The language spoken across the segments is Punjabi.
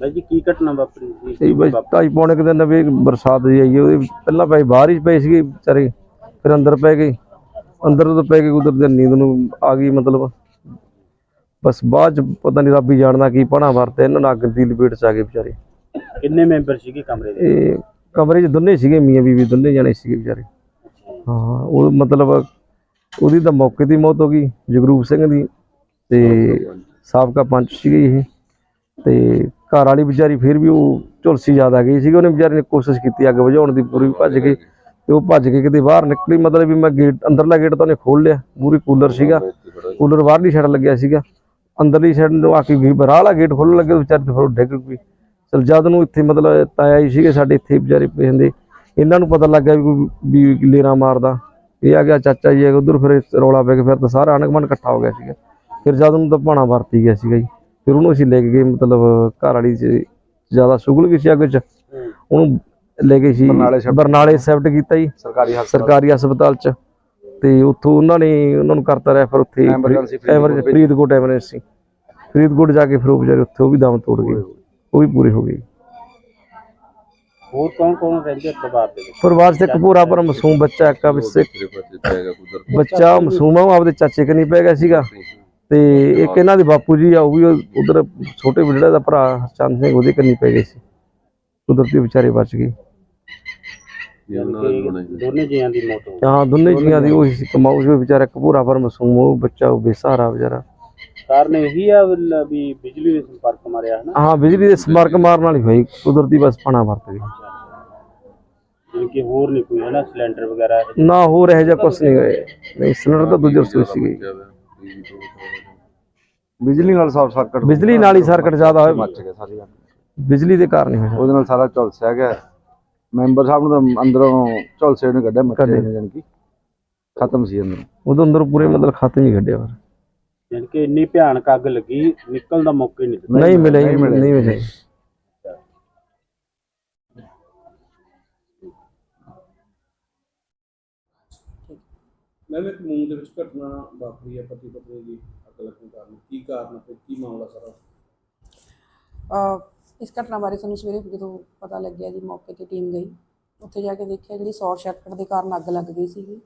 ਬਾਈ ਜੀ ਕੀ ਘਟਨਾ ਵਾਪਰੀ ਸੀ? ਇਹ ਬਈ ਢਾਈ ਪੌਣੇ ਕੁ ਦਿਨ ਵੀ ਬਰਸਾਤ ਜਿਹੀ ਆਈ ਉਹਦੇ ਪਹਿਲਾਂ ਪਏ ਬਾਹਰ ਹੀ ਪਏ ਸੀਗੇ ਵਿਚਾਰੇ ਫਿਰ ਅੰਦਰ ਪੈ ਗਏ। ਅੰਦਰ ਤੋਂ ਪੈ ਗਏ ਉਧਰ ਦੇ ਨੀਂਦ ਨੂੰ ਆ ਗਈ ਮਤਲਬ। ਬਸ ਬਾਅਦ ਚ ਪਤਾ ਨਹੀਂ ਰੱਬ ਹੀ ਜਾਣਦਾ ਕੀ ਪਣਾ ਵਰਤੇ ਇਹਨਾਂ ਨਾਲ ਅੱਗ ਦੀ ਲਪੇਟ ਚ ਆ ਗਏ ਵਿਚਾਰੇ। ਕਿੰਨੇ ਮੈਂਬਰ ਸੀਗੇ ਕਮਰੇ ਦੇ? ਇਹ ਕਮਰੇ 'ਚ ਦੋਨੇ ਸੀਗੇ ਮੀਆਂ ਬੀਵੀ ਦੋਨੇ ਜਾਣੇ ਸੀਗੇ ਵਿਚਾਰੇ। ਹਾਂ ਉਹ ਮਤਲਬ ਉਹਦੀ ਤਾਂ ਮੌਕੇ ਦੀ ਮੌਤ ਹੋ ਗਈ ਜਗਰੂਪ ਸਿੰਘ ਦੀ ਤੇ ਸਾਬਕਾ ਪੰਚ ਸੀਗੇ ਇਹ। ਤੇ ਘਰ ਵਾਲੀ ਵਿਚਾਰੀ ਫਿਰ ਵੀ ਉਹ ਝੁਲਸੀ ਜ਼ਿਆਦਾ ਗਈ ਸੀਗੀ, ਉਹਨੇ ਵਿਚਾਰੀ ਨੇ ਕੋਸ਼ਿਸ਼ ਕੀਤੀ ਅੱਗ ਬੁਝਾਉਣ ਦੀ, ਪੂਰੀ ਭੱਜ ਕੇ ਤੇ ਉਹ ਭੱਜ ਕੇ ਕਿਤੇ ਬਾਹਰ ਨਿਕਲੀ, ਮਤਲਬ ਵੀ ਮੈਂ ਗੇਟ ਅੰਦਰਲਾ ਗੇਟ ਤਾਂ ਉਹਨੇ ਖੋਲ ਲਿਆ, ਪੂਰੀ ਕੂਲਰ ਸੀਗਾ ਕੂਲਰ ਬਾਹਰਲੀ ਸਾਈਡ ਲੱਗਿਆ ਸੀਗਾ, ਅੰਦਰਲੀ ਸਾਈਡ ਨੂੰ ਆ ਕੇ ਵੀ ਬਾਹਰ ਵਾਲਾ ਗੇਟ ਖੋਲਣ ਲੱਗੇ, ਵਿਚਾਰੀ ਤੇ ਫਿਰ ਡਿੱਗ ਗਈ ਚਲ ਜਦ ਨੂੰ ਇੱਥੇ ਮਤਲਬ ਤਾਇਆ ਹੀ ਸੀਗੇ ਸਾਡੇ ਇੱਥੇ ਵਿਚਾਰੇ ਪੈਂਦੇ ਇਹਨਾਂ ਨੂੰ ਪਤਾ ਲੱਗਿਆ ਵੀ ਕੋਈ ਵੀ ਲੇਰਾ ਮਾਰਦਾ, ਇਹ ਆ ਗਿਆ ਚਾਚਾ ਜੀ, ਉਧਰ ਫਿਰ ਰੌਲਾ ਪੈ ਗਿਆ ਫਿਰ ਤਾਂ ਸਾਰਾ ਅਣਗਮਨ ਇਕੱਠਾ ਹੋ ਗਿਆ ਸੀਗਾ। ਫਿਰ ਜਦ ਨੂੰ ਤਾਂ ਭਾਣਾ ਵਰਤੀ ਗਿਆ ਸੀਗਾ ਜੀ। ਫਿਰ ਉਹਨੂੰ ਅਸੀਂ ਲੈ ਕੇ ਗਏ ਮਤਲਬ ਘਰ ਵਾਲੀ ਚ ਜ਼ਿਆਦਾ ਸ਼ੁਗਲ ਗਈ ਸੀ ਅੱਗ ਚ। ਉਹਨੂੰ ਲੈ ਗਏ ਸੀ ਬਰਨਾਲੇ ਸ਼ਿਫਟ ਕੀਤਾ। ਜੀ ਸਰਕਾਰੀ ਸਰਕਾਰੀ ਹਸਪਤਾਲ ਚ। ਤੇ ਉੱਥੋਂ ਉਹਨਾਂ ਨੇ ਉਹਨਾਂ ਨੂੰ ਕਰਤਾ ਰੈਫਰ ਉੱਥੇ ਐਮਰਜੈਂਸੀ ਫਰੀਦਕੋਟ ਐਮਰਜੈਂਸੀ। ਫਰੀਦਕੋਟ ਜਾ ਕੇ ਫਿਰ ਉਹ ਵਿਚਾਰੇ ਉੱਥੇ ਉਹ ਵੀ ਦਮ ਤੋੜ ਗਏ। ਉਹ ਵੀ ਪੂਰੇ ਹੋ ਗਏ। ਹੋਰ ਕੌਣ ਕੌਣ ਰਹਿੰਦੇ ਪਰਿਵਾਰ ਦੇ ਵਿੱਚ? ਪਰਿਵਾਰ 'ਚ ਇੱਕ ਪੂਰਾ ਪਰ ਮਾਸੂਮ ਬੱਚਾ ਇੱਕ ਆ ਵਿੱਚ ਬੱਚਾ ਮਾਸੂਮ ਆ ਉਹ ਆਪਦੇ ਚਾਚੇ ਕਨੀ ਪੈ ਗਿਆ ਸੀਗਾ। ਤੇ ਇੱਕ ਇਹਨਾਂ ਦੇ ਬਾਪੂ ਜੀ ਆ ਉਹ ਵੀ ਉਧਰ ਛੋਟੇ ਬੁੱਢੜਾ ਦਾ ਭਰਾ ਚੰਦ ਸਿੰਘ ਉਹਦੇ ਕਨੀ ਪੈ ਗਏ ਸੀ। ਕੁਦਰਤੀ ਵਿਚਾਰੇ ਬਚ ਗਏ। ਦੋਨੇ ਜੀਆਂ ਦੀ ਮੌਤ ਹੋ ਗਈ। ਹਾਂ ਦੋਨੇ ਜੀਆਂ ਦੀ ਉਹੀ ਸੀ ਕਮਾਊ ਸੀ ਵਿਚਾਰਾ ਇੱਕ ਪੂਰਾ ਪਰ ਮਾਸੂਮ ਉਹ ਬੱਚਾ ਉਹ ਬੇਸਹਾਰਾ ਵਿਚਾਰਾ। ਕਾਰਨ ਇਹੀ ਆ ਵੀ- ਬਿਜਲੀ ਦੇ ਸੰਪਰਕ ਮਾਰਿਆ ਹਨਾ? ਹਾਂ ਬਿਜਲੀ ਦੇ ਸਮਾਰਕ ਮਾਰਨ ਵਾਲੀ ਹੋਈ ਕੁਦਰਤੀ ਬਸ ਪਾਣਾ ਵਰਤ ਗਈ। ਕਿ ਹੋਰ ਨਹੀਂ ਕੋਈ ਹਨਾ ਸਿਲੰਡਰ ਵਗੈਰਾ ਨਾ ਹੋਰ ਇਹੋ ਜਿਹਾ ਕੁਛ ਨਹੀਂ ਹੋਇਆ। ਨਹੀਂ ਸਿਲੰਡਰ ਤਾਂ ਦੂਜੇ ਰਸੋਈ ਸੀਗੀ। ਬਿਜਲੀ ਨਾਲ ਸ਼ਾਰਟ ਸਰਕਟ ਬਿਜਲੀ ਨਾਲ ਹੀ ਸਰਕਟ ਜ਼ਿਆਦਾ ਹੋਇਆ ਮੱਚ ਗਿਆ ਸਾਰੀ ਗੱਲ। ਬਿਜਲੀ ਦੇ ਕਾਰਨ ਹੀ ਹੋਇਆ। ਉਹਦੇ ਨਾਲ ਸਾਰਾ ਝੁਲਸਿਆ ਗਿਆ ਮੈਂਬਰ ਸਾਹਿਬ ਨੂੰ ਤਾਂ ਅੰਦਰੋਂ ਝੁਲਸੇ ਨੇ ਕੱਢਿਆ ਮੱਛੇ ਨੇ ਜਾਣੀ ਕਿ। ਖਤਮ ਸੀ ਅੰਦਰ। ਉਦੋਂ ਅੰਦਰ ਪੂਰੇ ਮਤਲਬ ਖਾਤੇ ਨਹੀਂ ਕੱਢਿਆ ਫਿਰ ਯਾਨੀ ਕਿ ਇੰਨੀ ਭਿਆਨਕ ਅੱਗ ਲੱਗੀ ਨਿਕਲਣ ਦਾ ਮੌਕਾ ਹੀ ਨਹੀਂ ਦਿੱਤਾ। ਨਹੀਂ ਮਿਲਿਆ। ਨਹੀਂ ਮਿਲਿਆ। ਜੀ। ਇੱਕ ਮੂੰਹ ਦੇ ਵਿੱਚ ਘਟਨਾ ਵਾਪਰੀ ਹੈ ਪਤੀ ਪਤਨੀ ਦੀ ਅੱਗ ਲੱਗਣ ਕਾਰਨ। ਕੀ ਕਾਰਨ ਤੇ ਕੀ ਮਾਮਲਾ ਸਾਰਾ? ਅਹ ਇਸ ਘਟਨਾ ਬਾਰੇ ਸਾਨੂੰ ਸਵੇਰੇ ਜਦੋਂ ਪਤਾ ਲੱਗਿਆ ਜੀ, ਮੌਕੇ ਤੇ ਟੀਮ ਗਈ। ਉੱਥੇ ਜਾ ਕੇ ਦੇਖਿਆ ਜਿਹੜੀ ਸ਼ਾਰਟ ਸਰਕਟ ਦੇ ਕਾਰਨ ਅੱਗ ਲੱਗ ਗਈ ਸੀਗੀ,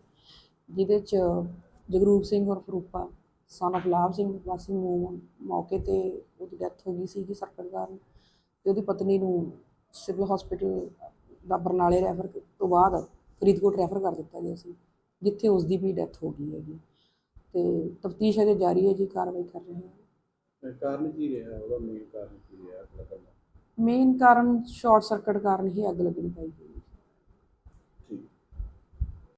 ਜਿਹਦੇ ਚ ਜਗਰੂਪ ਸਿੰਘ ਔਰ ਫਰੂਪਾ ਸਨ of ਲਾਭ ਸਿੰਘ, ਵਾਸੀ ਮੂਮ ਮੌਕੇ ਤੇ ਉਹਦੀ ਡੈਥ ਹੋ ਗਈ ਸੀਗੀ ਸਰਕਟ ਕਾਰਨ ਤੇ ਉਹਦੀ ਪਤਨੀ ਨੂੰ ਸਿਵਲ ਹਸਪੀਟਲ ਦਾ ਬਰਨਾਲੇ ਰੈਫਰ ਤੋਂ ਬਾਅਦ ਫਰੀਦਕੋਟ ਰੈਫਰ ਕਰ ਦਿੱਤਾ ਗਿਆ ਸੀ। ਜਿੱਥੇ ਉਸ ਦੀ ਵੀ ਡੈਥ ਹੋ ਗਈ ਹੈਗੀ। ਤੇ ਤਫਤੀਸ਼ ਅਜੇ ਜਾਰੀ ਹੈ ਜੀ ਕਾਰਵਾਈ ਕਰ ਰਹੇ ਹਾਂ। ਕਾਰਨ ਕੀ ਰਿਹਾ? ਉਹਦਾ ਮੇਨ ਕਾਰਨ ਕੀ ਰਿਹਾ? ਅੱਗ ਲੱਗਣ ਦਾ ਮੇਨ ਕਾਰਨ ਸ਼ਾਰਟ ਸਰਕਟ ਕਾਰਨ ਹੀ ਅੱਗ ਲੱਗਣੀ ਪਾਈ